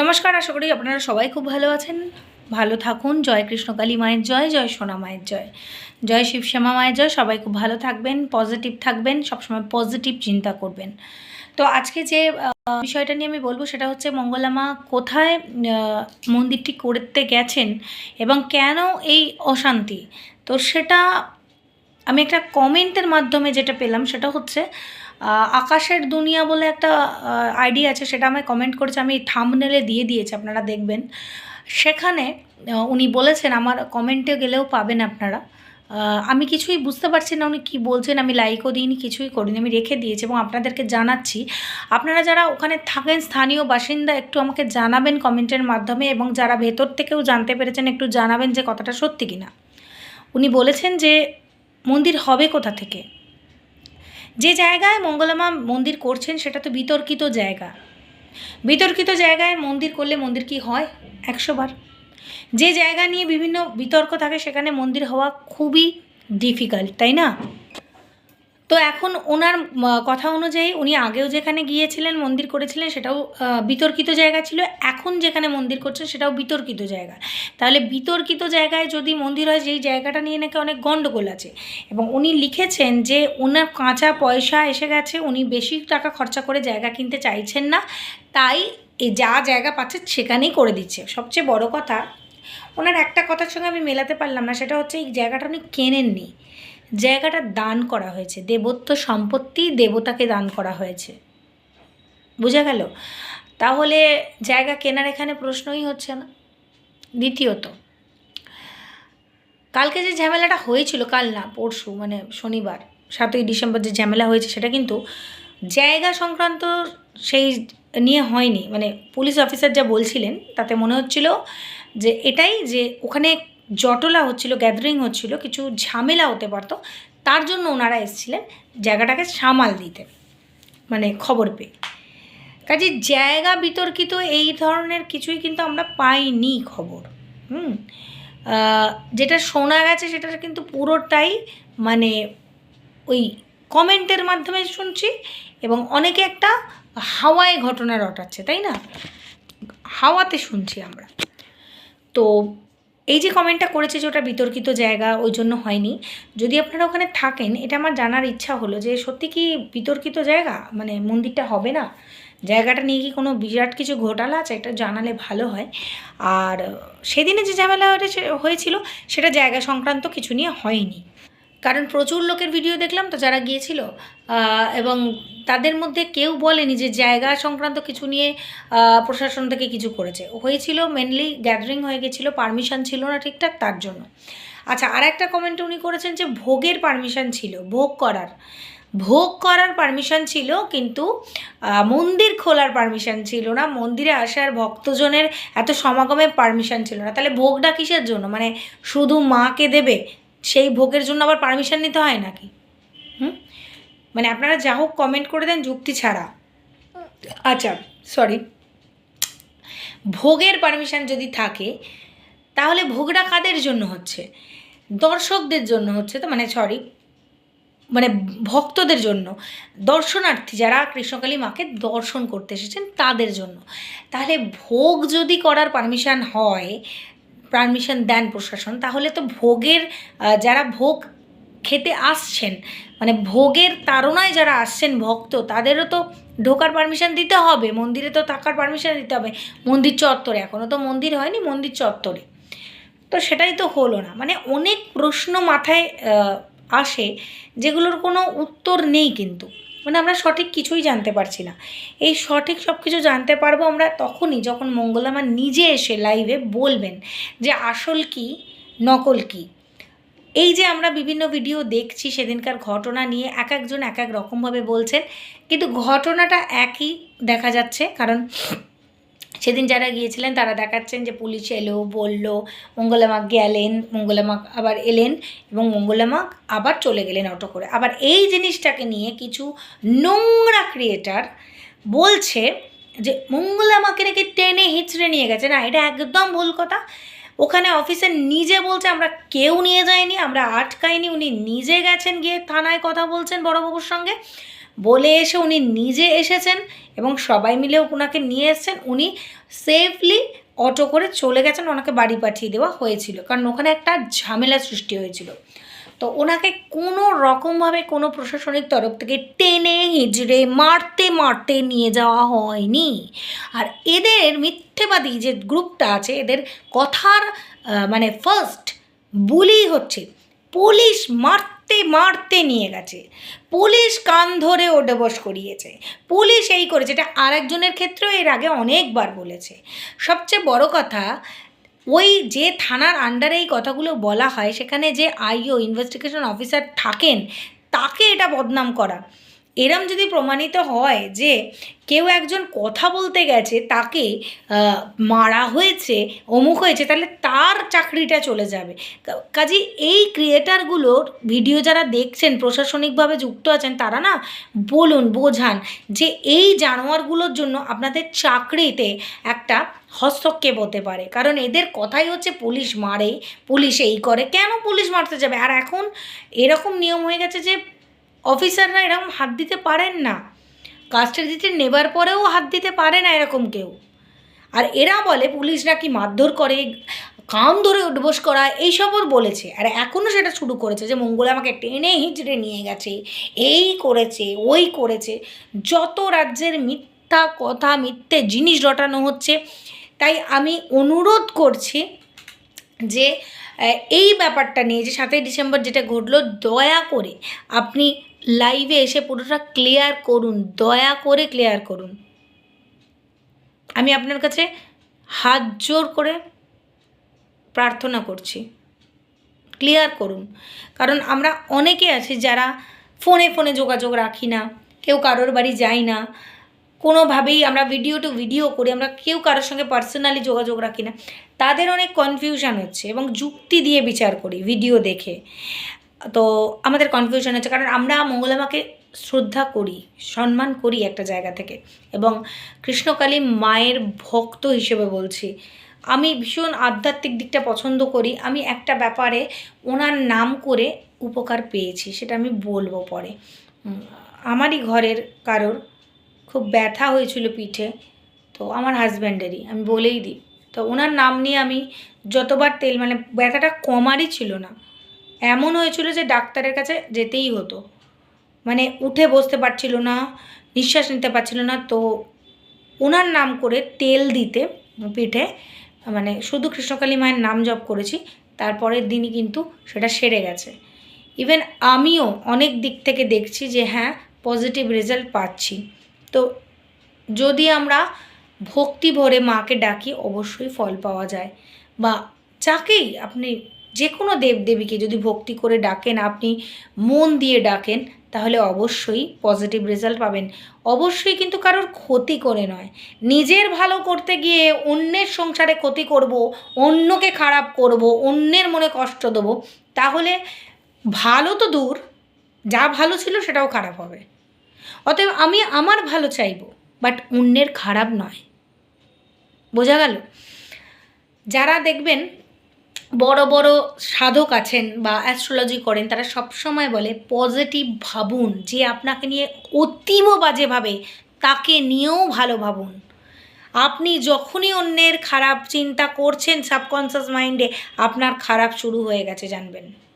নমস্কার, আশা করি আপনারা সবাই খুব ভালো আছেন। ভালো থাকুন। জয় কৃষ্ণকালী মায়ের জয় জয় সোনা মায়ের জয়। জয় শিবশ্যামা মায়ের জয়। সবাই খুব ভালো থাকবেন পজিটিভ থাকবেন, সবসময় পজিটিভ চিন্তা করবেন। তো আজকে যে বিষয়টা নিয়ে আমি বলব সেটা হচ্ছে মঙ্গলামা কোথায় মন্দিরটি করতে গেছেন এবং কেন এই অশান্তি? তো সেটা আমি একটা কমেন্টের মাধ্যমে যেটা পেলাম সেটা হচ্ছে আকাশের দুনিয়া বলে একটা আইডিয়া আছে, সেটা আমায় কমেন্ট করেছে, আমি থামনেলে দিয়ে দিয়েছি, আপনারা দেখবেন। সেখানে উনি বলেছেন, আমার কমেন্টে গেলেও পাবেন আপনারা। আমি কিছুই বুঝতে পারছি না, উনি কী বলছেন, আমি লাইকও দিইনি, কিছুই করিনি, আমি রেখে দিয়েছি এবং আপনাদেরকে জানাচ্ছি। আপনারা যারা ওখানে থাকেন, স্থানীয় বাসিন্দা, একটু আমাকে জানাবেন কমেন্টের মাধ্যমে এবং যারা ভেতর থেকেও জানতে পেরেছেন, একটু জানাবেন যে কথাটা সত্যি কিনা। উনি বলেছেন যে, মন্দির হবে কোথা থেকে? যে জায়গায় মঙ্গলামা মন্দির করছেন সেটা তো বিতর্কিত জায়গা। বিতর্কিত জায়গায় মন্দির করলে মন্দির কি হয়? একশো বার। যে জায়গা নিয়ে বিভিন্ন বিতর্ক থাকে সেখানে মন্দির হওয়া খুবই ডিফিকাল্ট তাই না? তো এখন ওনার কথা অনুযায়ী উনি আগেও যেখানে গিয়েছিলেন, মন্দির করেছিলেন, সেটাও বিতর্কিত জায়গা ছিল। এখন যেখানে মন্দির করছেন, সেটাও বিতর্কিত জায়গা। তাহলে বিতর্কিত জায়গায় যদি মন্দির হয়, যেই জায়গাটা নিয়ে নাকি অনেক গণ্ডগোল আছে। এবং উনি লিখেছেন যে, ওনার কাঁচা পয়সা এসে গেছে, উনি বেশি টাকা খরচা করে জায়গা কিনতে চাইছেন না। তাই যা জায়গা পাচ্ছে, সেখানেই করে দিচ্ছে। সবচেয়ে বড় কথা, ওনার একটা কথার সঙ্গে আমি মেলাতে পারলাম না, সেটা হচ্ছে এই জায়গাটা উনি কেনেননি। জায়গাটা দান করা হয়েছে। দেবত্ব সম্পত্তি দেবতাকে দান করা হয়েছে। বোঝা গেল? তাহলে জায়গা কেনার এখানে প্রশ্নই হচ্ছে না। দ্বিতীয়ত, কালকে যে ঝামেলাটা হয়েছিল, কাল না, পরশু মানে শনিবার, সাতই ডিসেম্বর যে ঝামেলা হয়েছে, সেটা কিন্তু জায়গা সংক্রান্ত সেই নিয়ে হয়নি। মানে পুলিশ অফিসার যা বলছিলেন, তাতে মনে হচ্ছিল যে এটাই যে ওখানে জটলা হচ্ছিল, গ্যাদারিং হচ্ছিল, কিছু ঝামেলা হতে পারতো। তার জন্য ওনারা এসেছিলেন জায়গাটাকে সামাল দিতে মানে খবর পেয়ে। কাজে জায়গা বিতর্কিত এই ধরনের কিছুই কিন্তু আমরা পাইনি খবর, হুম? যেটা শোনা গেছে সেটা কিন্তু পুরোটাই মানে ওই কমেন্টের মাধ্যমে শুনছি এবং অনেকে একটা হাওয়ায় ঘটনা রটাচ্ছে, তাই না? হাওয়াতে শুনছি আমরা। তো এই যে কমেন্টটা করেছে যে ওটা বিতর্কিত জায়গা, ওই জন্য হয়নি। যদি আপনারা ওখানে থাকেন, এটা আমার জানার ইচ্ছা হলো যে সত্যি কি বিতর্কিত জায়গা? মানে মন্দিরটা হবে না? জায়গাটা নিয়ে কি কোনো বিরাট কিছু ঘোটালা আছে? এটা জানালে ভালো হয়। আর সেদিনে যে ঝামেলা হয়েছে- হয়েছিল, সেটা জায়গা সংক্রান্ত কিছু নিয়ে হয়নি। কারণ প্রচুর লোকের ভিডিও দেখলাম তো যারা গিয়েছিল এবং তাদের মধ্যে কেউ বলেনি যে জায়গা সংক্রান্ত কিছু নিয়ে প্রশাসন থেকে কিছু করেছে। হয়েছিল মেনলি গ্যাদারিং হয়ে গেছিল পারমিশন ছিল না ঠিকঠাক তার জন্য। আচ্ছা আর একটা কমেন্ট উনি করেছেন যে ভোগের পারমিশন ছিল, ভোগ করার। ভোগ করার পারমিশন ছিল কিন্তু মন্দির খোলার পারমিশন ছিল না, মন্দিরে আসার ভক্তজনের এত সমাগমের পারমিশন ছিল না। তাহলে ভোগটা কিসের জন্য? মানে শুধু মাকে দেবে সেই ভোগের জন্য আবার পারমিশন নিতে হয় নাকি? হুম? মানে আপনারা যা হোক কমেন্ট করে দেন, যুক্তি ছাড়া। আচ্ছা সরি ভোগের পারমিশন যদি থাকে, তাহলে ভোগটা কাদের জন্য হচ্ছে? দর্শকদের জন্য হচ্ছে তো মানে সরি মানে ভক্তদের জন্য। দর্শনার্থী যারা কৃষ্ণকালী মাকে দর্শন করতে এসেছেন, তাদের জন্য। তাহলে ভোগ যদি করার পারমিশন হয় পারমিশন দেন প্রশাসন, তাহলে তো ভোগের যারা ভোগ খেতে আসছেন মানে ভোগের তাড়নায় যারা আসছেন ভক্ত, তাদেরও তো ঢোকার পারমিশন দিতে হবে, মন্দিরে তো থাকার পারমিশন দিতে হবে। মন্দির চত্বরে এখনও তো মন্দির হয়নি, মন্দির চত্বরে। তো সেটাই তো হলো না। মানে অনেক প্রশ্ন মাথায় আসে, যেগুলোর কোনো উত্তর নেই কিন্তু। মানে আমরা সঠিক কিছুই জানতে পারছি না। এই সঠিক সব কিছু জানতে পারব আমরা তখনই যখন মঙ্গলামা নিজে এসে লাইভে বলবেন যে আসল কি, নকল কি। এই যে আমরা বিভিন্ন ভিডিও দেখছি সেদিনকার ঘটনা নিয়ে এক একজন এক এক রকমভাবে বলছেন, কিন্তু ঘটনাটা একই দেখা যাচ্ছে, কারণ সেদিন যারা গিয়েছিলেন তারা দেখাচ্ছেন যে পুলিশ এলো, বলল মঙ্গলামা গেলেন মঙ্গলামা আবার এলেন এবং মঙ্গলামা আবার চলে গেলেন অটো করে। আবার এই জিনিসটাকে নিয়ে কিছু নোংরা ক্রিয়েটার বলছে যে মঙ্গলামাকে নাকি টেনে হিচড়ে নিয়ে গেছে। না, এটা একদম ভুল কথা। ওখানে অফিসার নিজে বলছে, আমরা কেউ নিয়ে যাইনি, আমরা আটকাইনি, উনি নিজে গেছেন গিয়ে থানায় কথা বলছেন বড়বাবুর সঙ্গে। বলে এসে উনি নিজে এসেছেন এবং সবাই মিলে ওনাকে নিয়ে এসেছেন। উনি সেফলি অটো করে চলে গেছেন, ওনাকে বাড়ি পাঠিয়ে দেওয়া হয়েছিল। কারণ ওখানে একটা ঝামেলা সৃষ্টি হয়েছিল। তো ওনাকে কোনো রকমভাবে কোনো প্রশাসনিক তরফ থেকে টেনে হিজড়ে মারতে মারতে নিয়ে যাওয়া হয়নি। আর এদের মিথ্যেবাদী যে গ্রুপটা আছে, এদের কথার মানে ফার্স্ট বুলি হচ্ছে পুলিশ মারতে মারতে নিয়ে গেছে। পুলিশ কান ধরে ও ডেবস করিয়েছে। পুলিশ এই করেছে। এটা আর একজনের ক্ষেত্রেও এর আগে অনেকবার বলেছে। সবচেয়ে বড় কথা, ওই যে থানার আন্ডারে এই কথাগুলো বলা হয়, সেখানে যে আইও ইনভেস্টিগেশন অফিসার থাকেন, তাকে এটা বদনাম করা। এরম যদি প্রমাণিত হয় যে কেউ একজন কথা বলতে গেছে, তাকে মারা হয়েছে, অমুক হয়েছে, তাহলে তার চাকরিটা চলে যাবে। কাজে এই ক্রিয়েটারগুলোর ভিডিও যারা দেখছেন, প্রশাসনিকভাবে যুক্ত আছেন, তারা না বলুন, বোঝান যে এই জানোয়ারগুলোর জন্য আপনাদের চাকরিতে একটা হস্তক্ষেপ হতে পারে। কারণ এদের কথাই হচ্ছে পুলিশ মারে, পুলিশ এই করে। কেন পুলিশ মারতে যাবে? আর এখন এরকম নিয়ম হয়ে গেছে যে অফিসাররা এরকম হাত দিতে পারেন না। কাস্টাডিতে নেবার পরেও হাত দিতে পারে না এরকম কেউ। আর এরা বলে, পুলিশ নাকি মারধর করে, কান ধরে উঠবোস করা এইসবও বলেছে। আর এখনও সেটা শুরু করেছে যে, মঙ্গল আমাকে টেনে হিঁচড়ে নিয়ে গেছে, এই করেছে, ওই করেছে। যত রাজ্যের মিথ্যা কথা, মিথ্যে জিনিস রটানো হচ্ছে, তাই আমি অনুরোধ করছি যে এই ব্যাপারটা নিয়ে যে, সাতই ডিসেম্বর যেটা ঘটলো, দয়া করে আপনি লাইভে এসে পুরোটা ক্লিয়ার করুন, দয়া করে ক্লিয়ার করুন। আমি আপনার কাছে হাত জোর করে প্রার্থনা করছি। ক্লিয়ার করুন। কারণ আমরা অনেকে আছি যারা ফোনে ফোনে যোগাযোগ রাখি না, কেউ কারোর বাড়ি যাই না। কোনোভাবেই আমরা ভিডিও টু ভিডিও করি আমরা কেউ কারোর সঙ্গে পার্সোনালি যোগাযোগ রাখি না। তাদের অনেক কনফিউশন হচ্ছে এবং যুক্তি দিয়ে বিচার করি ভিডিও দেখে। তো আমাদের কনফিউশন হচ্ছে, কারণ আমরা মঙ্গলামাকে শ্রদ্ধা করি, সম্মান করি একটা জায়গা থেকে। এবং কৃষ্ণকালী মায়ের ভক্ত হিসেবে বলছি, আমি ভীষণ আধ্যাত্মিক দিকটা পছন্দ করি, আমি একটা ব্যাপারে ওনার নাম করে উপকার পেয়েছি, সেটা আমি বলব পরে। আমারই ঘরের কারোর খুব ব্যথা হয়েছিল পিঠে, তো আমার হাজব্যান্ডেরই আমি বলেই দিই। তো ওনার নাম নিয়ে আমি যতবার তেল মানে ব্যথাটা কমারই ছিল না। এমন হয়েছিল যে ডাক্তারের কাছে যেতেই হতো। মানে উঠে বসতে পারছিল না, নিঃশ্বাস নিতে পারছিল না। তো ওনার নাম করে তেল দিতে পিঠে মানে শুধু কৃষ্ণকালী মায়ের নাম জপ করেছি তারপরের দিনই কিন্তু সেটা সেরে গেছে। ইভেন আমিও অনেক দিক থেকে দেখছি যে হ্যাঁ পজিটিভ রেজাল্ট পাচ্ছি। তো যদি আমরা ভক্তি ভরে মাকে ডাকি, অবশ্যই ফল পাওয়া যায়। বা যাকেই আপনি যে কোনো দেবদেবীকে যদি ভক্তি করে ডাকেন, আপনি মন দিয়ে ডাকেন, তাহলে অবশ্যই পজিটিভ রেজাল্ট পাবেন। অবশ্যই কিন্তু কারোর ক্ষতি করে নয়। নিজের ভালো করতে গিয়ে অন্যের সংসারে ক্ষতি করব, অন্যকে খারাপ করব, অন্যের মনে কষ্ট দেবো, তাহলে ভালো তো দূর, যা ভালো ছিল সেটাও খারাপ হবে। অতএব আমি আমার ভালো চাইব বাট অন্যের খারাপ নয়। বোঝা গেল? যারা দেখবেন বড় বড় সাধক আছেন বা অ্যাস্ট্রোলজি করেন, তারা সবসময় বলে পজিটিভ ভাবুন, যে আপনাকে নিয়ে অতীব বাজেভাবে তাকে নিয়েও ভালো ভাবুন। আপনি যখনই অন্যের খারাপ চিন্তা করছেন সাবকনসিয়াস মাইন্ডে আপনার খারাপ শুরু হয়ে গেছে, জানবেন।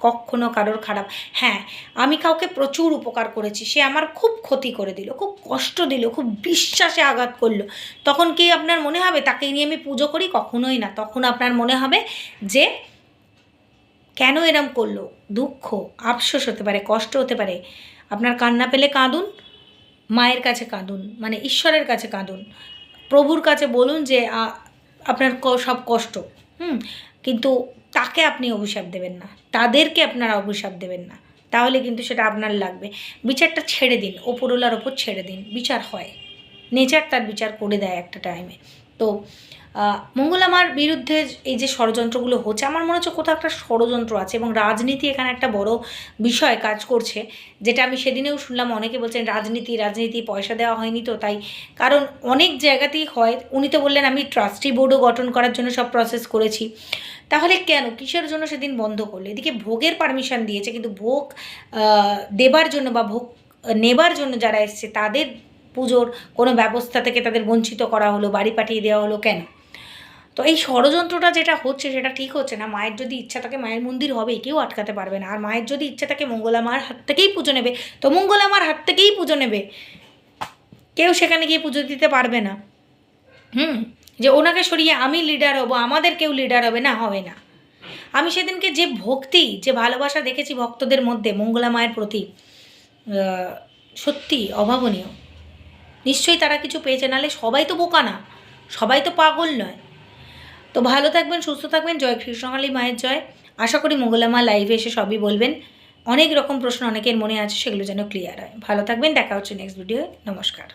কখনো কারোর খারাপ। হ্যাঁ আমি কাউকে প্রচুর উপকার করেছি। সে আমার খুব ক্ষতি করে দিল, খুব কষ্ট দিল, খুব বিশ্বাসে আঘাত করল। তখন কি আপনার মনে হবে তাকে নিয়ে আমি পুজো করি? কখনোই না। তখন আপনার মনে হবে যে, কেন এরম করল? দুঃখ, আফসোস হতে পারে, কষ্ট হতে পারে। আপনার কান্না পেলে কাঁদুন, মায়ের কাছে কাঁদুন মানে ঈশ্বরের কাছে কাঁদুন। প্রভুর কাছে বলুন যে আপনার সব কষ্ট। হুম, কিন্তু তাকে আপনি অভিশাপ দেবেন না? তাদেরকে আপনারা অভিশাপ দেবেন না। তাহলে কিন্তু সেটা আপনার লাগবে। বিচারটা ছেড়ে দিন, ওপরওয়ালার ওপর ছেড়ে দিন। বিচার হয়। নেচার তার বিচার করে দেয় একটা টাইমে তো মঙ্গলামার বিরুদ্ধে এই যে ষড়যন্ত্রগুলো হচ্ছে, আমার মনে হচ্ছে কোথাও একটা ষড়যন্ত্র আছে এবং রাজনীতি এখানে একটা বড় বিষয় কাজ করছে, যেটা আমি সেদিনেও শুনলাম, অনেকে বলছেন রাজনীতি রাজনীতি, পয়সা দেওয়া হয়নি তো, তাই কারণ অনেক জায়গাতেই হয়, উনি তো বললেন আমি ট্রাস্টি বোর্ডও গঠন করার জন্য সব প্রসেস করেছি। তাহলে কেন? কিসের জন্য সেদিন বন্ধ করল? এদিকে ভোগের পারমিশন দিয়েছে, কিন্তু ভোগ দেবার জন্য বা ভোগ নেবার জন্য যারা এসছে, তাদের পুজোর কোনো ব্যবস্থা থেকে তাদের বঞ্চিত করা হলো, বাড়ি পাঠিয়ে দেওয়া হলো কেন? তো এই ষড়যন্ত্রটা যেটা হচ্ছে, সেটা ঠিক হচ্ছে না। মায়ের যদি ইচ্ছা থাকে, মায়ের মন্দির হবে, কেউ আটকাতে পারবে না। আর মায়ের যদি ইচ্ছা থাকে, মঙ্গলা মার হাত থেকেই পুজো নেবে। তো মঙ্গলা মার হাত থেকেই পুজো নেবে। কেউ সেখানে গিয়ে পুজো দিতে পারবে না। হুম? যে ওনাকে সরিয়ে আমি লিডার হব, আমাদের কেউ লিডার হবে না হবে না। আমি সেদিনকে যে ভক্তি, যে ভালোবাসা দেখেছি ভক্তদের মধ্যে, মঙ্গলা মায়ের প্রতি সত্যি অভাবনীয়। নিশ্চয়ই তারা কিছু পেয়েছে, নাহলে সবাই তো বোকা না। সবাই তো পাগল নয়। তো ভালো থাকবেন, সুস্থ থাকবেন, জয় কৃষ্ণকালী মায়ের জয়। আশা করি মঙ্গলা মা লাইভে এসে সবই বলবেন। অনেক রকম প্রশ্ন অনেকের মনে আছে, সেগুলো যেন ক্লিয়ার হয়। ভালো থাকবেন, দেখা হচ্ছে নেক্সট ভিডিও নমস্কার।